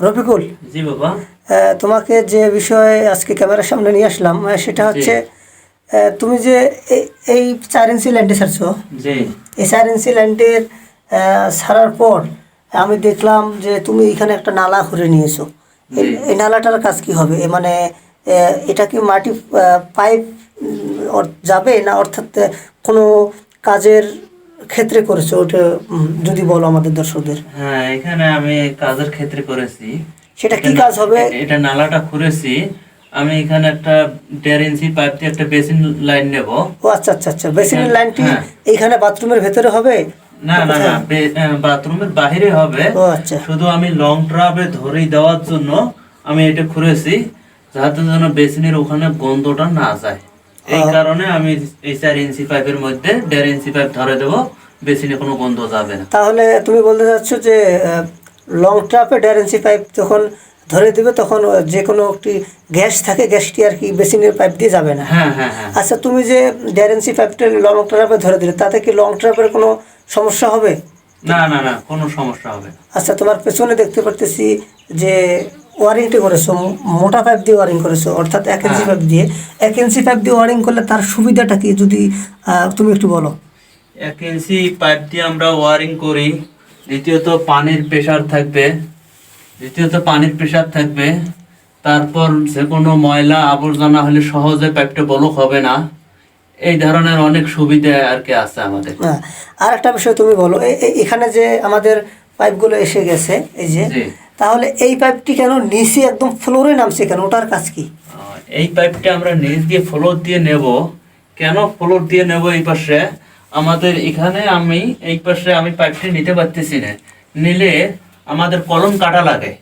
রফিকুল জি বাবা। তোমাকে যে বিষয়ে আজকে ক্যামেরার সামনে নিয়ে আসলাম সেটা হচ্ছে তুমি যে এই- চার ইঞ্চি ল্যান্ডে ছাড়ছো এই চার ইঞ্চি ল্যান্ডের ছাড়ার পর আমি দেখলাম যে তুমি এখানে একটা নালা ঘুরে নিয়েছো। এই নালাটার কাজ কি হবে? মানে এটা কি মাটি পাইপ যাবে না অর্থাৎ কোনো কাজের ক্ষেত্রে করেছ? ওটা যদি বলো আমাদের দর্শকদের। হ্যাঁ এখানে আমি কাজের ক্ষেত্রে করেছি। সেটা কি কাজ হবে? এটা নালাটা খুঁড়েছি। আমি এখানে একটা দেড় ইঞ্চি পাইপ দিয়ে একটা বেসিন লাইন নেব। ও আচ্ছা আচ্ছা আচ্ছা। বেসিনের লাইনটি হ্যাঁ। এইখানে বাথরুমের ভেতরে হবে? না না না বাথরুমের বাহিরে হবে। ও আচ্ছা। শুধু আমি লং ট্রাভে ধরেই দেওয়ার জন্য আমি এটা খুঁড়েছি যাতে যেন বেসিনের ওখানে গন্ধটা না যায়। এই কারণে আমি এই চার ইঞ্চি পাইপের মধ্যে দেড় ইঞ্চি পাইপ ধরে দেবো। বেসিনে কোনো গন্ধ যাবে না। তাহলে তুমি বলতে চাচ্ছ যে লং ট্রাপে ইঞ্চি পাইপ যখন ধরে দিবে তখন যে কোনো একটি গ্যাস থাকে গ্যাসটি আর কি বেসিনের পাইপ দিয়ে যাবে না। হ্যাঁ হ্যাঁ হ্যাঁ। আচ্ছা তুমি যে ইঞ্চি পাইপটা লং ট্রাপে ধরে দিলে তাতে কি লং ট্রাপের কোনো সমস্যা হবে? না না না কোনো সমস্যা হবে না। আচ্ছা তোমার পেছনে দেখতে পারতেছি যে ওয়ারিংটি করেছ মোটা পাইপ দিয়ে ওয়ারিং করেছ অর্থাৎ এক ইঞ্চি পাইপ দিয়ে। এক ইঞ্চি পাইপ দিয়ে ওয়ারিং করলে তার সুবিধাটা কি? যদি তুমি একটু বলো। এক ইঞ্চি পাইপ দিয়ে আমরা ওয়ারিং করি। দ্বিতীয়ত পানির প্রেশার থাকবে। দ্বিতীয়ত পানির প্রেশার থাকবে। তারপর যে কোনো ময়লা আবর্জনা হলে সহজে পাইপটা ব্লক হবে না। এই ধরনের অনেক সুবিধা আর কি আছে আমাদের। হ্যাঁ আর একটা বিষয় তুমি বলো এখানে যে আমাদের পাইপগুলো এসে গেছে এই যে। তাহলে এই পাইপটি কেন নিচে একদম ফ্লোরে নামছে কেন? ওটার কাজ কি? এই পাইপটা আমরা নিচ দিয়ে ফ্লোর দিয়ে নেব। কেন ফ্লোর দিয়ে নেব এই পাশে? আমাদের এখানে আমি এই পাশে আমি পাইপটা নিতে পারতেছি না। নিলে আমাদের কলম কাটা লাগে।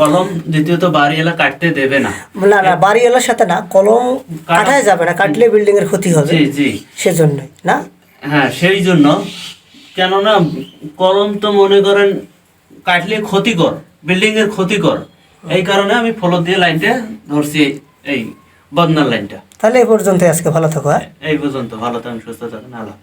কলম দ্বিতীয়ত বাড়িওয়ালা কাটতে দেবে না। না না বাড়িওয়ালার সাথে না কলম কাটায় যাবে না কাটলে বিল্ডিং এর ক্ষতি হবে। জি জি। সেজন্যই না? হ্যাঁ সেই জন্য। কেননা কলম তো মনে করেন কাটলে ক্ষতিকর বিল্ডিং এর ক্ষতিকর। এই কারণে আমি ফ্লোর দিয়ে লাইনটা ধরছি এই বদনার লাইনটা। তাহলে এই পর্যন্ত আজকে ভালো থাকো হ্যাঁ? এই পর্যন্ত ভালো থাকেন সুস্থ থাকেন আল্লাহ।